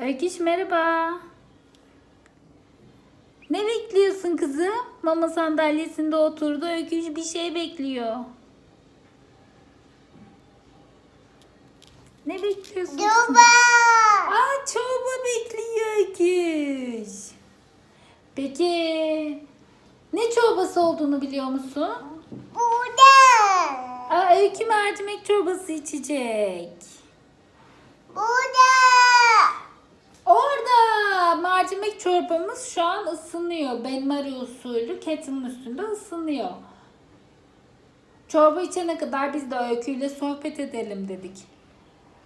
Öyküş merhaba. Ne bekliyorsun kızım? Mama sandalyesinde oturdu. Öyküş bir şey bekliyor. Ne bekliyorsun? Duba. Aa çorba bekliyor Öyküş. Peki ne çorbası olduğunu biliyor musun? Burada. Aa Öykü mercimek çorbası içecek. Burada. Orada mercimek çorbamız şu an ısınıyor. Benmari usulü kettle'ın üstünde ısınıyor. Çorba içene kadar biz de Öykü'yle sohbet edelim dedik.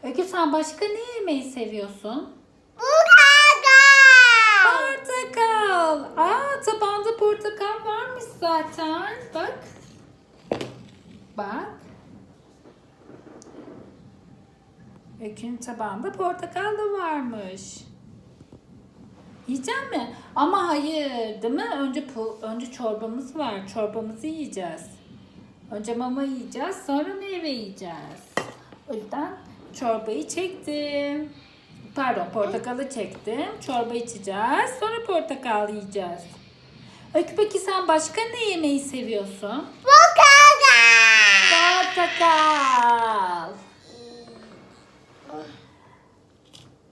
Öykü sen başka ne yemeyi seviyorsun? Burada. Portakal. Aa tabağında portakal varmış zaten. Bak. Bak. Öykünün tabağında portakal da varmış. Yiyecek mi? Ama hayır, değil mi? Önce önce çorbamız var. Çorbamızı yiyeceğiz. Önce mama yiyeceğiz, sonra meyve yiyeceğiz. O yüzden çorbayı çektim. Pardon, portakalı çektim. Çorba içeceğiz, sonra portakal yiyeceğiz. Öykü peki sen başka ne yemeyi seviyorsun? Burada. Portakal.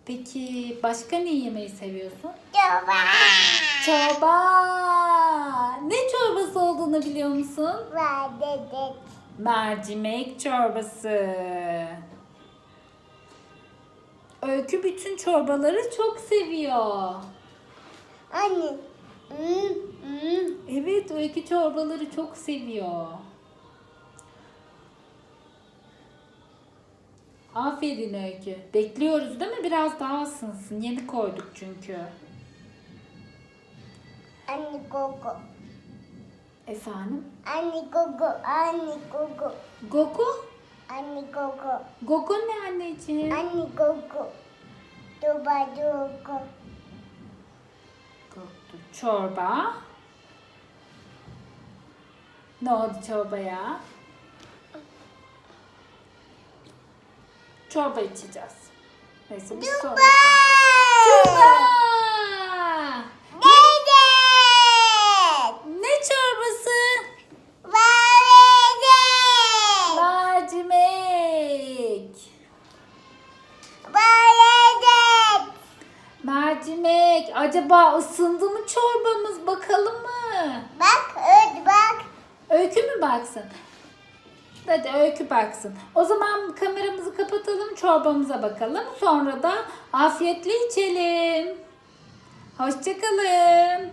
Peki başka ne yemeyi seviyorsun? Duba. Çorba. Ne çorbası olduğunu biliyor musun? Burada. Mercimek çorbası. Öykü bütün çorbaları çok seviyor. Anne. Hmm, hmm. Evet, Öykü çorbaları çok seviyor. Aferin Öykü. Bekliyoruz değil mi? Biraz daha ısınsın. Yeni koyduk çünkü. Anne gogo. Efendim? Anne gogo. Anne gogo. Goku? Anne gogo. Goku ne anneciğim? Anne gogo. Duba gogo. Goku. Çorba. Ne oldu çorbaya? Çorba içeceğiz. Neyse biz sonra... Çorba! Acaba ısındı mı çorbamız? Bakalım mı? Bak öd bak. Öykü mü baksın? Hadi öykü baksın. O zaman kameramızı kapatalım, çorbamıza bakalım. Sonra da afiyetle içelim. Hoşçakalın.